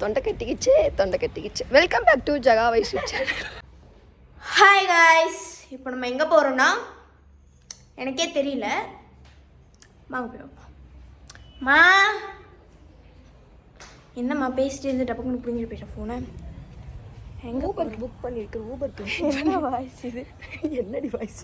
தொண்டை கட்டிக்கிச்சு தொண்டை கட்டிக்கிச்சு வெல்கம் பேக் டு ஜகா வைஸ் ஹாய் காய்ஸ் இப்போ நம்ம எங்கே போகிறோம்னா எனக்கே தெரியல. வாங்க போயிடும் மா என்னம்மா பேசிட்டு இருந்து டப்புக்குன்னு பிடிங்கிட்டு போயிட்டேன் ஃபோனை எங்கே ஊபர் புக் பண்ணிருக்கு ஊபர் என்ன வாய்ஸ் இது? என்னடி வாய்ஸ்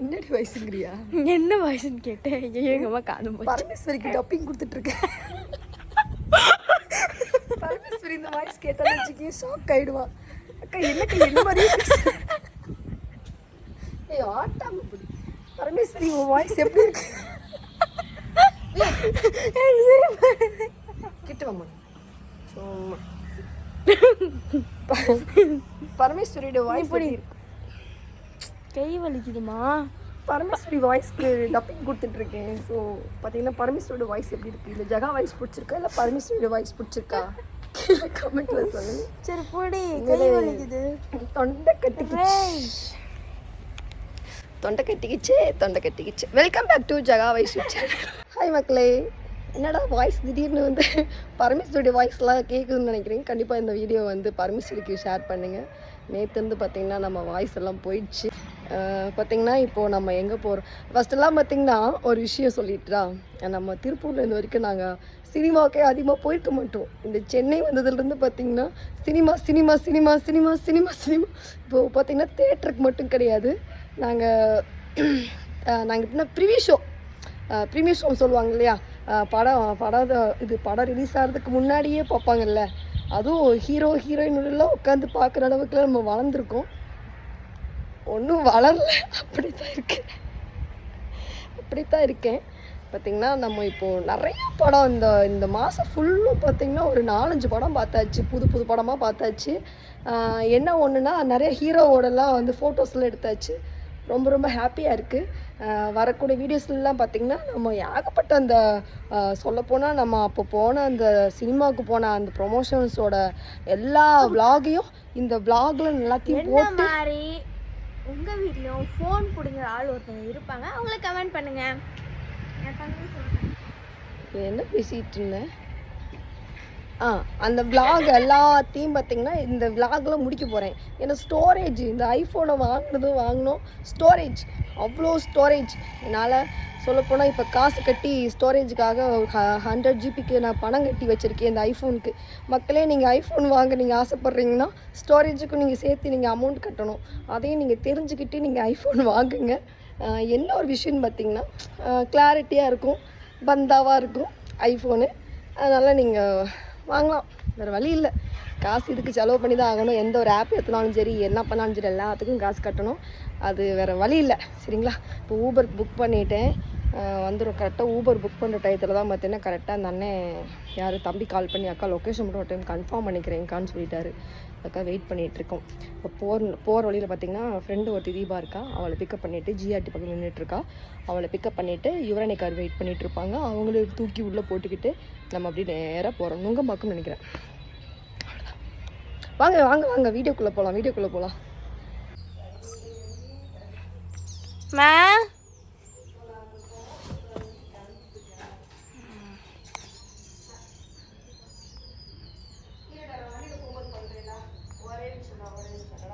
என்னடி வாய்ஸுங்கிறியா என்ன வாய்ஸ்னு கேட்டேன். எங்கள் அம்மா போச்சு பரமேஸ்வரிக்கு டப்பிங் இந்த வாய்ஸ் கேட்டாலும் வச்சுக்கி ஷாக் ஆயிடுவான் அக்கா என்னக்கா என்ன மாதிரியே? ஏய் ஆட்டாம புடி. பரமேஸ்வரி உன் வாய்ஸ் எப்படி இருக்கு? சும்மா. பரமேஸ்வரியோட வாய்ஸ் எப்படி இருக்கு? கை வலிக்குதுமா? பரமேஸ்வரி வாய்ஸ்க்கு டப்பிங் கொடுத்துட்ருக்கேன் ஸோ பார்த்தீங்கன்னா பரமேஸ்வரியோட வாய்ஸ் எப்படி இருக்கு? இல்லை ஜகா வாய்ஸ் பிடிச்சிருக்கா? இல்லை பரமேஸ்வரியோட வாய்ஸ் பிடிச்சிருக்கா? கீழே கமெண்ட்ல சொல்லுங்க. சரி போடி. கை வலிக்குது. தொண்டை கட்டிக்கிச்சு. தொண்டை கட்டிக்கிச்சு தொண்டை கட்டிக்கிச்சு. வெல்கம் பேக் டு ஜகா வைஸ் ஹாய் மக்களே. என்னடா வாய்ஸ் திடீர்னு வந்து பரமேஸ்வரியோட வாய்ஸ்லாம் கேட்குதுன்னு நினைக்கிறேன். கண்டிப்பாக இந்த வீடியோ வந்து பரமேஸ்வரிக்கு ஷேர் பண்ணுங்கள் நேற்று வந்து பார்த்தீங்கன்னா நம்ம வாய்ஸ் எல்லாம் போயிடுச்சு. பார்த்திங்கன்னா இப்போது நம்ம எங்கே போகிறோம் ஃபஸ்ட்டெல்லாம் பார்த்திங்கன்னா ஒரு விஷயம் சொல்லிட்டுறா நம்ம திருப்பூரில் இருந்த வரைக்கும் நாங்கள் சினிமாவுக்கே அதிகமாக போயிருக்க மாட்டோம். இந்த சென்னை வந்ததுலேருந்து பார்த்திங்கன்னா cinema cinema cinema cinema cinema cinema. இப்போது பார்த்தீங்கன்னா தேட்டருக்கு மட்டும் கிடையாது. நாங்கள் நாங்கள் எப்படின்னா ப்ரிவியூ ஷோ ப்ரீமியர் ஷோ சொல்லுவாங்க இல்லையா? படம் படம் இது படம் ரிலீஸ் ஆகிறதுக்கு முன்னாடியே பார்ப்பாங்கல்ல? அதுவும் ஹீரோ ஹீரோயினெல்லாம் உட்காந்து பார்க்குற அளவுக்குலாம் நம்ம வளர்ந்துருக்கோம். ஒன்றும் வளரல. அப்படி தான் இருக்கேன். அப்படி தான் இருக்கேன். பார்த்திங்கன்னா நம்ம இப்போது நிறைய படம் இந்த இந்த மாதம் ஃபுல்லும் பார்த்திங்கன்னா ஒரு நாலஞ்சு படம் பார்த்தாச்சு. புது புது படமாக பார்த்தாச்சு. என்ன ஒன்றுனா நிறைய ஹீரோவோடலாம் வந்து ஃபோட்டோஸ்லாம் எடுத்தாச்சு. ரொம்ப ரொம்ப ஹாப்பியாக இருக்குது வரக்கூடிய வீடியோஸ்லாம் பார்த்திங்கன்னா நம்ம ஏகப்பட்ட அந்த சொல்லப்போனால் நம்ம அப்போ போன அந்த சினிமாவுக்கு போன அந்த ப்ரொமோஷன்ஸோட எல்லா vlog-ஐயும் இந்த vlog-ல எல்லாத்தையும் போட்டு உங்கள் வீட்லேயும் ஃபோன் பிடிங்கிற ஆள் ஒருத்தவங்க இருப்பாங்க. அவங்கள கமெண்ட் பண்ணுங்க. என்ன பேசிகிட்டு இருந்தேன் ஆ அந்த விளாக் எல்லாத்தையும் பார்த்தீங்கன்னா இந்த vlogல முடிக்க போகிறேன் ஏன்னா ஸ்டோரேஜ் இந்த ஐஃபோனை வாங்கினதும் வாங்கினோம். ஸ்டோரேஜ் அவ்வளோ ஸ்டோரேஜ் என்னால் சொல்லப்போனால் இப்போ காசு கட்டி ஸ்டோரேஜுக்காக ஹண்ட்ரட் ஜிபிக்கு நான் பணம் கட்டி வச்சுருக்கேன் இந்த ஐஃபோனுக்கு மக்களே நீங்கள் ஐஃபோன் வாங்க நீங்கள் ஆசைப்பட்றீங்கன்னா ஸ்டோரேஜுக்கும் நீங்கள் சேர்த்து நீங்கள் அமௌண்ட் கட்டணும். அதையும் நீங்கள் தெரிஞ்சுக்கிட்டு நீங்கள் ஐஃபோன் வாங்குங்க. என்ன ஒரு விஷயம்னு பார்த்தீங்கன்னா கிளாரிட்டியாக இருக்கும் பந்தாவாக இருக்கும் ஐஃபோனு அதனால் நீங்கள் வாங்கலாம். வேறு வழி இல்லை. காசு இதுக்கு செலவு பண்ணி தான் ஆகணும். எந்த ஒரு ஆப் எடுத்தினாலும் சரி என்ன பண்ணாலும் சரி எல்லாத்துக்கும் காசு கட்டணும். அது வேறு வழி இல்லை. சரிங்களா? இப்போ ஊபர் புக் பண்ணிட்டேன். வந்துடும் கரெக்டாக ஊபர் புக் பண்ணுற டயத்தில் தான் பார்த்தீங்கன்னா கரெக்டாக அந்த அண்ணன் யார் தம்பி கால் பண்ணி அக்கா லொக்கேஷன் மட்டும் ஒரு டைம் கன்ஃபார்ம் பண்ணிக்கிறேங்கான்னு சொல்லிட்டாரு. அக்கா வெயிட் பண்ணிகிட்ருக்கோம் இப்போ போகிற போகிற வழியில் பார்த்தீங்கன்னா ஃப்ரெண்டு ஒருத்தி தீபா இருக்கா. அவளை பிக்கப் பண்ணிவிட்டு ஜிஆர்டி பக்கம் நின்றுட்டுருக்கா அவளை பிக்கப் பண்ணிவிட்டு யுவரணி கார் வெயிட் பண்ணிகிட்ருப்பாங்க இருப்பாங்க. தூக்கி உள்ளே போட்டுக்கிட்டு நம்ம அப்படியே நேராக போகிறோம் நுங்கம்பாக்கம் நினைக்கிறேன். வாங்க வாங்க வாங்க வீடியோக்குள்ளே போகலாம் வீடியோக்குள்ளே போகலாம் மா?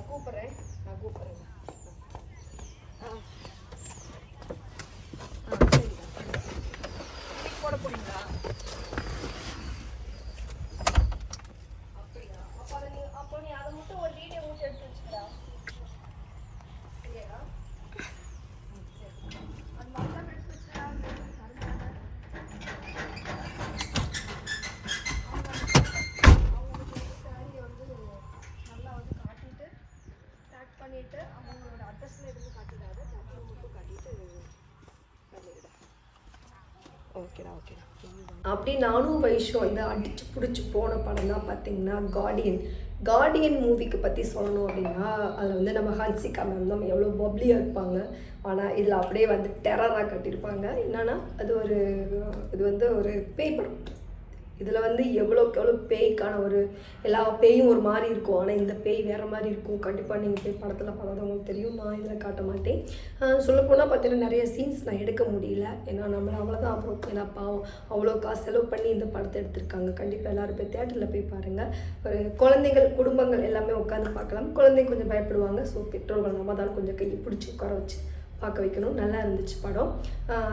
கூப்பிட்றேன் நான் கூப்பிட்றேன் போட போறீங்களா அப்படியா அப்போ அதை நீ அப்போ நீ அதை மட்டும் ஒரு வீடியோ மட்டும் எடுத்து வச்சுக்கிறா இல்லையா அது மட்டும் எடுத்து வச்சுக்கிறா சாரியை வந்து நல்லா வந்து காட்டிட்டு பேக் பண்ணிட்டு அவங்களோட அட்ரஸ்ல இருந்து காட்டிடாது மட்டும் காட்டிட்டு பண்ணிவிட ஓகேடா ஓகேடா அப்படி நானும் வைஷோ இந்த அடிச்சு பிடிச்சி போன படம் தான் பார்த்தீங்கன்னா கார்டியன் கார்டியன் மூவிக்கு பற்றி சொல்லணும் அப்படின்னா அதில் வந்து நம்ம ஹன்சிகா மேம் நம்ம எவ்வளோ பப்ளியாக இருப்பாங்க. ஆனால் இதில் அப்படியே வந்து டெரராக கட்டியிருப்பாங்க. என்னன்னா அது ஒரு இது வந்து ஒரு பேய் படம். இதில் வந்து எவ்வளோக்கு எவ்வளோ பேய்க்கான ஒரு எல்லா பேயும் ஒரு மாதிரி இருக்கும். ஆனால் இந்த பேய் வேறு மாதிரி இருக்கும். கண்டிப்பாக நீங்கள் போய் படத்தில் பார்த்தவங்களுக்கு தெரியும். நான் இதில் காட்ட மாட்டேன். சொல்லப்போனால் பார்த்தீங்கன்னா நிறைய சீன்ஸ் நான் எடுக்க முடியல. ஏன்னா நம்மளை அவ்வளோதான் அப்புறம் ஏன்னா பாவம் அவ்வளோ காசு செலவு பண்ணி இந்த படத்தை எடுத்திருக்காங்க. கண்டிப்பாக எல்லாரும் போய் தேட்டரில் போய் பாருங்கள் ஒரு குழந்தைகள் குடும்பங்கள் எல்லாமே உட்காந்து பார்க்கலாம். குழந்தைங்க கொஞ்சம் பயப்படுவாங்க. ஸோ பெற்றோர்கள் நம்ம தான் கொஞ்சம் கையை பிடிச்சி உட்கார வச்சு பார்க்க வைக்கணும். நல்லா இருந்துச்சு படம்.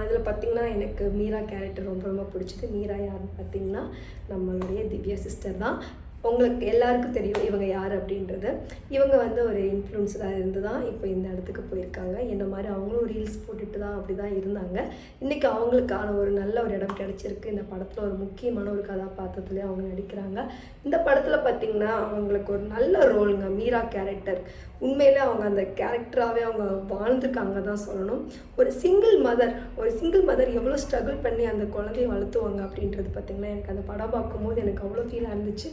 அதில் பார்த்திங்கன்னா எனக்கு மீரா கேரக்டர் ரொம்ப ரொம்ப பிடிச்சது. மீரா யாருன்னு பார்த்திங்கன்னா நம்மளுடைய திவ்யா சிஸ்டர் தான். உங்களுக்கு எல்லாருக்கும் தெரியும் இவங்க யார் அப்படின்றது. இவங்க வந்து ஒரு இன்ஃப்ளூன்ஸராக இருந்து தான் இப்போ இந்த இடத்துக்கு போயிருக்காங்க. என்ன மாதிரி அவங்களும் ரீல்ஸ் போட்டுட்டு தான் அப்படி தான் இருந்தாங்க. இன்றைக்கி அவங்களுக்கான ஒரு நல்ல ஒரு இடம் கிடச்சிருக்கு. இந்த படத்தில் ஒரு முக்கியமான ஒரு கதாபாத்திரத்துலேயே அவங்க நடிக்கிறாங்க. இந்த படத்தில் பார்த்திங்கன்னா அவங்களுக்கு ஒரு நல்ல ரோலுங்க. மீரா கேரக்டர் உண்மையிலே அவங்க அந்த கேரக்டராகவே அவங்க வாழ்ந்துருக்காங்க தான் சொல்லணும். ஒரு சிங்கிள் மதர் ஒரு சிங்கிள் மதர் எவ்வளோ ஸ்ட்ரகிள் பண்ணி அந்த குழந்தைய வளர்த்துவாங்க அப்படின்றது பார்த்திங்கன்னா எனக்கு அந்த படம் பார்க்கும்போது எனக்கு அவ்வளோ ஃபீலாக இருந்துச்சு.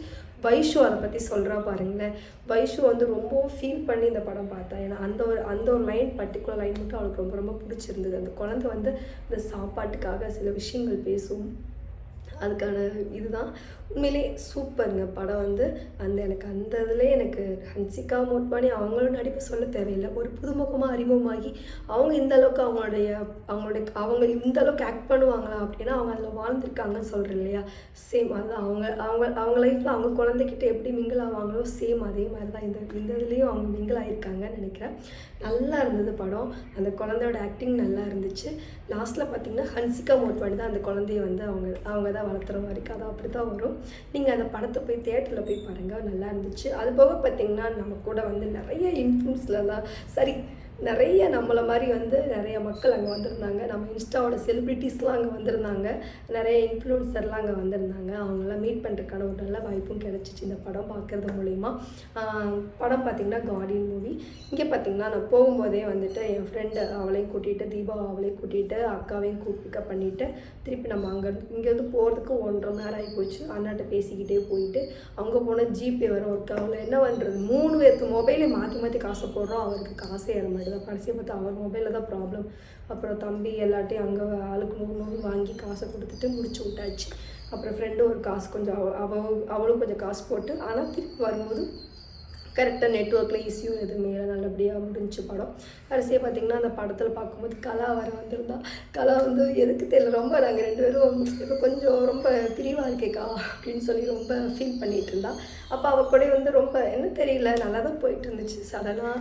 வைஷு அதை பற்றி சொல்கிறா பாருங்களேன். வைஷு வந்து ரொம்ப ஃபீல் பண்ணி இந்த படம் பார்த்தா. ஏன்னா அந்த ஒரு அந்த ஒரு லைன் பர்டிகுலர் லைன் மட்டும் அவளுக்கு ரொம்ப ரொம்ப பிடிச்சிருந்தது. அந்த குழந்தை வந்து அந்த சாப்பாட்டுக்காக சில விஷயங்கள் பேசும். அதுக்கான இதுதான். உண்மையிலே சூப்பருங்க. படம் வந்து அந்த எனக்கு அந்த இதில் எனக்கு ஹன்சிகா மோட்வானி அவங்களும் நடிப்பு சொல்ல தேவையில்லை. ஒரு புதுமுகமாக அறிமுகமாகி அவங்க இந்த அளவுக்கு அவங்களுடைய அவங்களுடைய அவங்க இந்த அளவுக்கு ஆக்ட் பண்ணுவாங்களா அப்படின்னா அவங்க அதில் வாழ்ந்துருக்காங்கன்னு சொல்கிறேன் இல்லையா? சேம் அதுதான். அவங்க அவங்க அவங்க லைஃப்பில் அவங்க குழந்தைகிட்ட எப்படி மிங்கிள் ஆவாங்களோ சேம் அதே மாதிரி தான் இந்த இந்த இதுலேயும் அவங்க மிங்கிள் ஆகியிருக்காங்கன்னு நினைக்கிறேன். நல்லா இருந்தது படம். அந்த குழந்தையோட ஆக்டிங் நல்லா இருந்துச்சு. லாஸ்ட்டில் பார்த்தீங்கன்னா ஹன்சிகா மோட்வானி தான் அந்த குழந்தைய வந்து அவங்க அவங்க தான் வளர்த்துற மாதிரி கதை அப்படி தான் வரும். நீங்கள் அந்த படத்தை போய் தேட்டரில் போய் பாருங்கள் நல்லா இருந்துச்சு. அது போக பார்த்தீங்கன்னா நம்ம கூட வந்து நிறைய இன்ஃப்ளூன்ஸ்லாம் சரி நிறைய நம்மளை மாதிரி வந்து நிறைய மக்கள் அங்கே வந்திருந்தாங்க. நம்ம இன்ஸ்டாவோட செலிப்ரிட்டிஸ்லாம் அங்கே வந்திருந்தாங்க. நிறைய இன்ஃப்ளூன்சர்லாம் அங்கே வந்திருந்தாங்க. அவங்களாம் மீட் பண்ணுறதுக்கான ஒரு நல்ல வாய்ப்பும் கிடச்சிச்சு இந்த படம் பார்க்குறது மூலிமா படம் பார்த்திங்கன்னா கார்டியன் மூவி இங்கே பார்த்திங்கன்னா நான் போகும்போதே வந்துட்டு என் ஃப்ரெண்டு அவளையும் கூட்டிகிட்டு தீபா அவளையும் கூட்டிகிட்டு அக்காவையும் கூ பிக்கப் பண்ணிவிட்டு திருப்பி நம்ம அங்கே இங்கேருந்து போகிறதுக்கு ஒன்றரை மணி நேரம் ஆகி போச்சு அண்ணாட்ட பேசிக்கிட்டே போயிட்டு அங்கே போனால் ஜிபே வர ஒர்க் ஆகல என்ன பண்ணுறது மூணு பேர்த்து மொபைலே மாற்றி மாற்றி காசை போடுறோம். அவருக்கு காசே ஏற மாட்டேது கடைசியை பார்த்தா அவர் மொபைலில் தான் ப்ராப்ளம் அப்புறம் தம்பி எல்லாட்டையும் அங்கே ஆளுக்கு நூறு நூறு வாங்கி காசை கொடுத்துட்டு முடிச்சு விட்டாச்சு. அப்புறம் ஃப்ரெண்டு ஒரு காசு கொஞ்சம் அவ அவ அவளும் கொஞ்சம் காசு போட்டு ஆனால் திருப்பி வரும்போது கரெக்டாக நெட்ஒர்க்கில் இஷ்யூ எதுவுமே இல்லை. நல்லபடியாக முடிஞ்சு படம். கடைசியாக பார்த்தீங்கன்னா அந்த படத்தில் பார்க்கும்போது கலா வர வந்திருந்தா. கலா வந்து எதுக்கு தெரியல ரொம்ப நாங்கள் ரெண்டு பேரும் இப்போ கொஞ்சம் ரொம்ப பிரிவாக இருக்கேக்கா அப்படின்னு சொல்லி ரொம்ப ஃபீல் பண்ணிகிட்டு இருந்தா. அப்போ அவள் கூட வந்து ரொம்ப என்ன தெரியல நல்லா தான் போயிட்டு இருந்துச்சு. சடனாக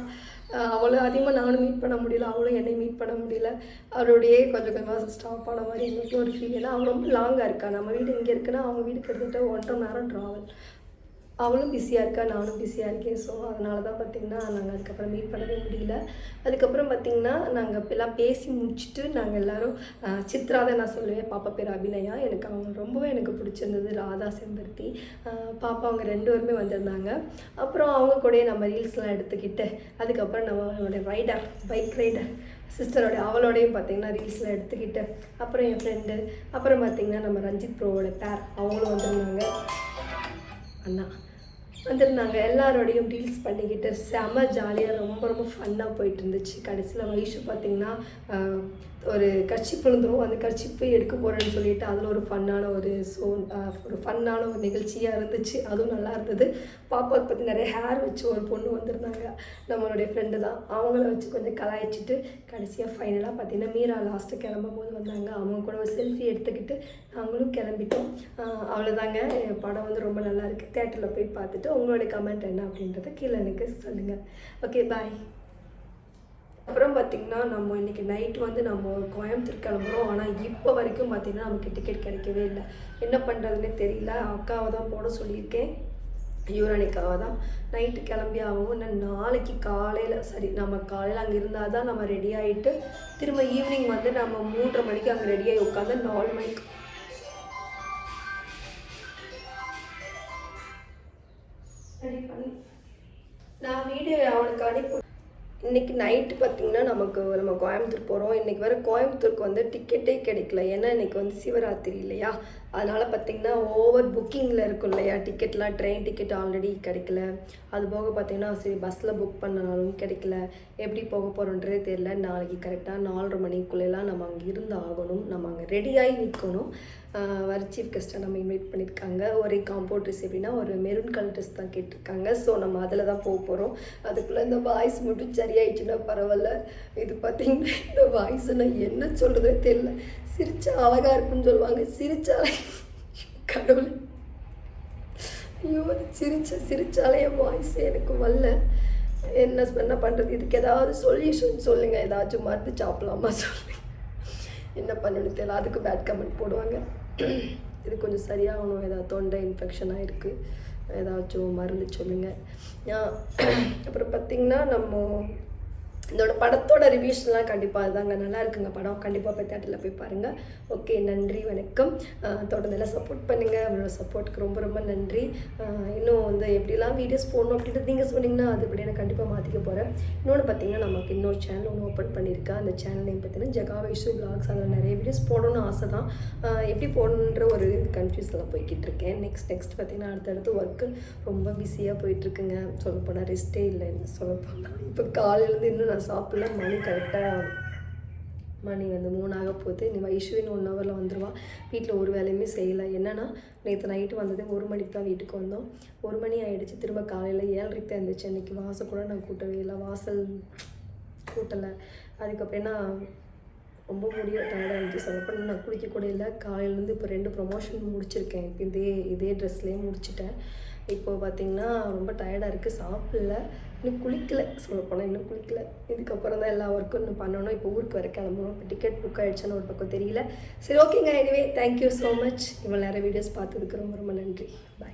அவளை அதிகமாக நானும் மீட் பண்ண முடியல அவளும் என்னை மீட் பண்ண முடியல. அவளுடையே கொஞ்சம் கொஞ்சமாக ஸ்டாப் ஆன மாதிரி எனக்கு ஒரு ஃபீல் ஏன்னா அவள் ரொம்ப லாங்காக இருக்கா. நம்ம வீடு இங்கே இருக்குன்னா அவங்க வீடு கிட்டத்தட்ட ஒன்றரை நேரம் ட்ராவல் அவளும் பிஸியாக இருக்கா? நானும் பிஸியாக இருக்கேன். ஸோ அதனால தான் பார்த்திங்கன்னா நாங்கள் அதுக்கப்புறம் மீட் பண்ணவே முடியல. அதுக்கப்புறம் பார்த்திங்கன்னா நாங்கள் எல்லாம் பேசி முடிச்சுட்டு நாங்கள் எல்லோரும் சித்ரா தான் நான் சொல்லுவேன். பாப்பா பேர் அபிநயா. எனக்கு அவங்க ரொம்பவே எனக்கு பிடிச்சிருந்தது. ராதா செம்பருத்தி. பாப்பா அவங்க ரெண்டு பேருமே வந்திருந்தாங்க. அப்புறம் அவங்க கூடயே நம்ம ரீல்ஸ்லாம் எடுத்துக்கிட்டு அதுக்கப்புறம் நம்ம ரைடர் பைக் ரைடர் சிஸ்டரோட அவளோடையும் பார்த்திங்கன்னா ரீல்ஸ்லாம் எடுத்துக்கிட்டு அப்புறம் என் ஃப்ரெண்டு அப்புறம் பார்த்திங்கன்னா நம்ம ரஞ்சித் ப்ரோவோட பேர் அவங்களும் வந்திருந்தாங்க. அண்ணா. வந்திருந்தாங்க. எல்லாரோடையும் டீல்ஸ் பண்ணிக்கிட்டு செம ஜாலியாக ரொம்ப ரொம்ப ஃபன்னாக போயிட்டு இருந்துச்சு கடைசியில் வயசு பார்த்திங்கன்னா ஒரு கட்சி விழுந்துரும். அந்த கட்சிப்பு எடுக்க போகிறேன்னு சொல்லிட்டு அதில் ஒரு ஃபன்னான ஒரு ஸோ ஒரு ஃபன்னான ஒரு நிகழ்ச்சியாக இருந்துச்சு. அதுவும் நல்லா இருந்தது. பாப்பாவுக்கு பற்றி நிறைய ஹேர் வச்சு ஒரு பொண்ணு வந்திருந்தாங்க. நம்மளுடைய ஃப்ரெண்டு தான். அவங்கள வச்சு கொஞ்சம் கலாய்ச்சிட்டு கடைசியாக ஃபைனலாக பார்த்தீங்கன்னா மீரா லாஸ்ட்டு கிளம்பும் போது வந்தாங்க. அவங்க கூட ஒரு செல்ஃபி எடுத்துக்கிட்டு நாங்களும் கிளம்பிட்டோம். அவ்வளோதாங்க என் படம் வந்து ரொம்ப நல்லா இருக்குது தேட்டரில் போய் பார்த்துட்டு உங்களுடைய கமெண்ட் என்ன அப்படின்றத கீழே எனக்கு சொல்லுங்கள் ஓகே பாய் அப்புறம் பார்த்திங்கன்னா நம்ம இன்றைக்கி நைட் வந்து நம்ம கோயம்புத்தூர் கிளம்புறோம். ஆனால் இப்போ வரைக்கும் பார்த்திங்கன்னா நமக்கு டிக்கெட் கிடைக்கவே இல்லை. என்ன பண்ணுறதுனே தெரியல. அக்காவை தான் போட சொல்லியிருக்கேன். யூரானிக்காவை தான். நைட்டு கிளம்பி ஆகும் இன்னும் நாளைக்கு காலையில் சரி நம்ம காலையில் அங்கே இருந்தால் தான் நம்ம ரெடி ஆகிட்டு திரும்ப ஈவினிங் வந்து நம்ம மூன்றரை மணிக்கு அங்கே ரெடியாகி உட்காந்து நாலு மணிக்கு நான் வீடு அவனுக்கு அனுப்பி இன்னைக்கு நைட்டு பார்த்தீங்கன்னா நமக்கு நம்ம கோயம்புத்தூர் போகிறோம் இன்றைக்கி வர கோயம்புத்தூருக்கு வந்து டிக்கெட்டே கிடைக்கல. ஏன்னா இன்றைக்கி வந்து சிவராத்திரி இல்லையா? அதனால் பார்த்தீங்கன்னா ஓவர் புக்கிங்கில் இருக்கும் இல்லையா? டிக்கெட்லாம் ட்ரெயின் டிக்கெட் ஆல்ரெடி கிடைக்கல. அது போக பார்த்தீங்கன்னா சரி பஸ்ஸில் புக் பண்ணனாலும் கிடைக்கல. எப்படி போக போகிறோன்றதே தெரில நாளைக்கு கரெக்டாக நாலரை மணிக்குள்ளெல்லாம் நம்ம அங்கே இருந்து ஆகணும். நம்ம அங்கே ரெடியாகி நிற்கணும் வர சீஃப் கெஸ்ட்டை நம்ம இன்வைட் பண்ணியிருக்காங்க ஒரே காம்பவுண்ட் ட்ரெஸ் எப்படின்னா ஒரு மெரூன் கலர் ட்ரெஸ் தான் கேட்டிருக்காங்க. ஸோ நம்ம அதில் தான் போக போகிறோம் அதுக்குள்ளே இந்த வாய்ஸ் மட்டும் சரியாயிடுச்சுன்னா பரவாயில்ல. இது பார்த்தீங்கன்னா இந்த வாய்ஸ் நான் என்ன சொல்கிறதே தெரியல. சிரிச்சா அழகாக இருக்குன்னு சொல்லுவாங்க. சிரிச்சாலே கடவுள். ஐயோ அது சிரிச்ச சிரிச்சாலே என் வாய்ஸ் எனக்கு வரல. என்ன என்ன பண்ணுறது இதுக்கு ஏதாவது சொல்யூஷன் சொல்லுங்கள் ஏதாச்சும் மருந்து சாப்பிடலாமா சொல்லுங்க. என்ன பண்ணணும் தெரியல. அதுக்கு பேட் கமெண்ட் போடுவாங்க. இது கொஞ்சம் சரியாகணும். ஏதாவது தொண்டை இன்ஃபெக்ஷன் ஆகிருக்கு ஏதாச்சும் மருந்து சொல்லுங்கள் அப்புறம் பார்த்திங்கன்னா நம்ம இதோட படத்தோட ரிவ்யூஸ்லாம் கண்டிப்பாக அதுதாங்க. நல்லா இருக்குங்க படம். கண்டிப்பாக போய் தேட்டரில் போய் பாருங்கள் ஓகே நன்றி வணக்கம். தொடர்ந்து எல்லாம் சப்போர்ட் பண்ணுங்கள் அவங்களோட சப்போர்ட்டுக்கு ரொம்ப ரொம்ப நன்றி. இன்னும் வந்து எப்படிலாம் வீடியோஸ் போடணும் அப்படின்றது நீங்கள் சொன்னீங்கன்னா அது இப்படி நான் கண்டிப்பாக மாற்றிக்க போகிறேன் இன்னொன்று பார்த்தீங்கன்னா நமக்கு இன்னொரு சேனல் ஒன்று ஓப்பன் பண்ணியிருக்கேன் அந்த சேனல் நேம் பார்த்தீங்கன்னா ஜகா வைஷு பிளாக்ஸ் அதில் நிறைய வீடியோஸ் போடணும்னு ஆசை தான் எப்படி போடணுன்ற ஒரு கன்ஃபியூஸில் போய்கிட்டு இருக்கேன். நெக்ஸ்ட் நெக்ஸ்ட் பார்த்தீங்கன்னா அடுத்தடுத்து ஒர்க்கு ரொம்ப பிஸியாக போயிட்டுருக்குங்க சொல்லப்போனால் ரெஸ்ட்டே இல்லை சொல்லப்போனால் இப்போ காலையிலேருந்து இன்னும் நான் சாப்பிடல. மணி கரெக்டாக மணி வந்து மூணாக போகுது. நீ வைஷுவின் ஒன் ஹவரில் வந்துடுவான் வீட்டில் ஒரு வேலையுமே செய்யலை. என்னென்னா நேற்று நைட்டு வந்தது ஒரு மணிக்கு தான் வீட்டுக்கு வந்தோம். ஒரு மணி ஆகிடுச்சு திரும்ப காலையில் ஏழரைக்கு தான் இருந்துச்சு அன்றைக்கி வாசல் கூட நான் கூட்டவே இல்லை. வாசல் கூட்டலை. அதுக்கப்புறம் என்ன ரொம்ப முடியும் டயர்டாக இருந்துச்சு சொல்லப்போனால் நான் குளிக்க கூட இல்லை. காலையிலேருந்து இப்போ ரெண்டு ப்ரொமோஷன் முடிச்சிருக்கேன். இதே இதே ட்ரெஸ்லேயே முடிச்சிட்டேன். இப்போ பார்த்தீங்கன்னா ரொம்ப டயர்டாக இருக்குது சாப்பிடல. இன்னும் குளிக்கலை. சொல்லப்போனால் இன்னும் குளிக்கல. இதுக்கப்புறம் தான் எல்லா ஒர்க்கும் இன்னும் பண்ணணும். இப்போ ஊருக்கு வர கிளம்பணும். இப்போ டிக்கெட் புக் ஆகிடுச்சுன்னு ஒரு பக்கம் தெரியல. சரி ஓகேங்க எனிவே தேங்க்யூ ஸோ மச் இவ்வளோ நேரம் வீடியோஸ் பார்த்ததுக்கு ரொம்ப ரொம்ப நன்றி. பாய்